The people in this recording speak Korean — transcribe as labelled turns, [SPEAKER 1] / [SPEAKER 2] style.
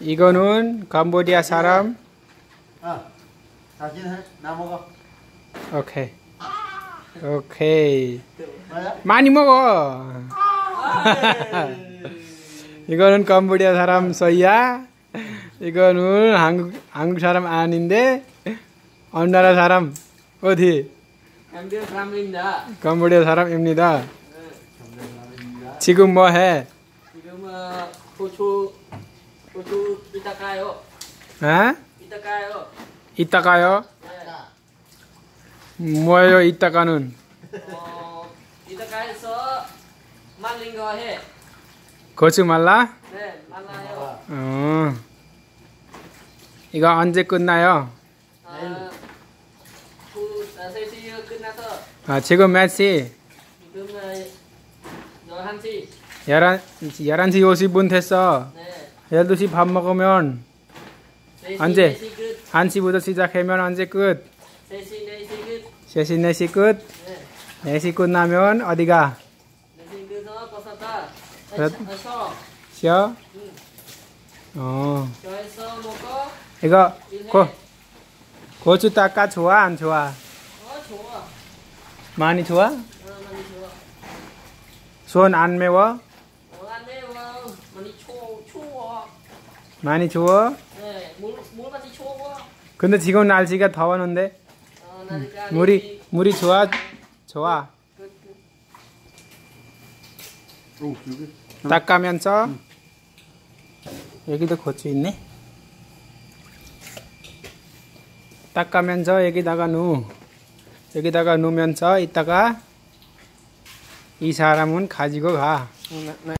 [SPEAKER 1] 이거는 캄보디아 사람.
[SPEAKER 2] 아, 사진 해. 나 먹어.
[SPEAKER 1] 오케이. 오케이. 많이 먹어. 이거는 캄보디아 사람 서이야. 이거는 한국 한국 사람 아닌데 어느 나라 사람 어디?
[SPEAKER 3] Biết Ramlinda.
[SPEAKER 1] 캄보디아 사람입니다.
[SPEAKER 3] 네.
[SPEAKER 1] 지금 뭐 해?
[SPEAKER 3] 지금 어, 고추 고추 이따 까요.
[SPEAKER 1] 어?
[SPEAKER 3] 이따 까요.
[SPEAKER 1] 이따 가요?
[SPEAKER 3] 네.
[SPEAKER 1] 뭐예요 이따 가는?
[SPEAKER 3] 어, 이따 까서 말린 거 해.
[SPEAKER 1] 거치 말라?
[SPEAKER 3] 네, 말라요.
[SPEAKER 1] 어. 이거 언제 끝나요?
[SPEAKER 3] 아, 두, 아, 3시 끝나서
[SPEAKER 1] 아, 지금 몇 시?
[SPEAKER 3] 지금 어, 11시.
[SPEAKER 1] 11, 11시 50분 됐어.
[SPEAKER 3] 네.
[SPEAKER 1] 12시 밥 먹으면
[SPEAKER 3] 4시,
[SPEAKER 1] 언제?
[SPEAKER 3] 4시 끝.
[SPEAKER 1] 1시부터 시작하면 언제 끝?
[SPEAKER 3] 3시, 4시 끝.
[SPEAKER 1] 3시, 4시 끝?
[SPEAKER 3] 네.
[SPEAKER 1] 4시 끝나면 어디가?
[SPEAKER 3] 4시 끝서 버섯다.
[SPEAKER 1] 그래.
[SPEAKER 3] 서
[SPEAKER 1] 쉬어?
[SPEAKER 3] 응.
[SPEAKER 1] 어.
[SPEAKER 3] 저에서 먹고
[SPEAKER 1] 이거. 고, 고추 닦아 좋아 안 좋아?
[SPEAKER 3] 어, 좋아.
[SPEAKER 1] 많이 좋아?
[SPEAKER 3] 어, 많이 좋아.
[SPEAKER 1] 손안 매워?
[SPEAKER 3] 어. 많이 추워. 추워.
[SPEAKER 1] 많이 추워?
[SPEAKER 3] 네, 물, 물 많이 추워.
[SPEAKER 1] 근데 지금 날씨가 더웠는데
[SPEAKER 3] 어, 나니까
[SPEAKER 1] 물이 물이 좋아 좋아.
[SPEAKER 2] 오, 여기.
[SPEAKER 1] 닦으면서 여기도 고추 있네 닦으면서 여기다가 누 여기다가 놓으면서 이따가 이 사람은 가지고 가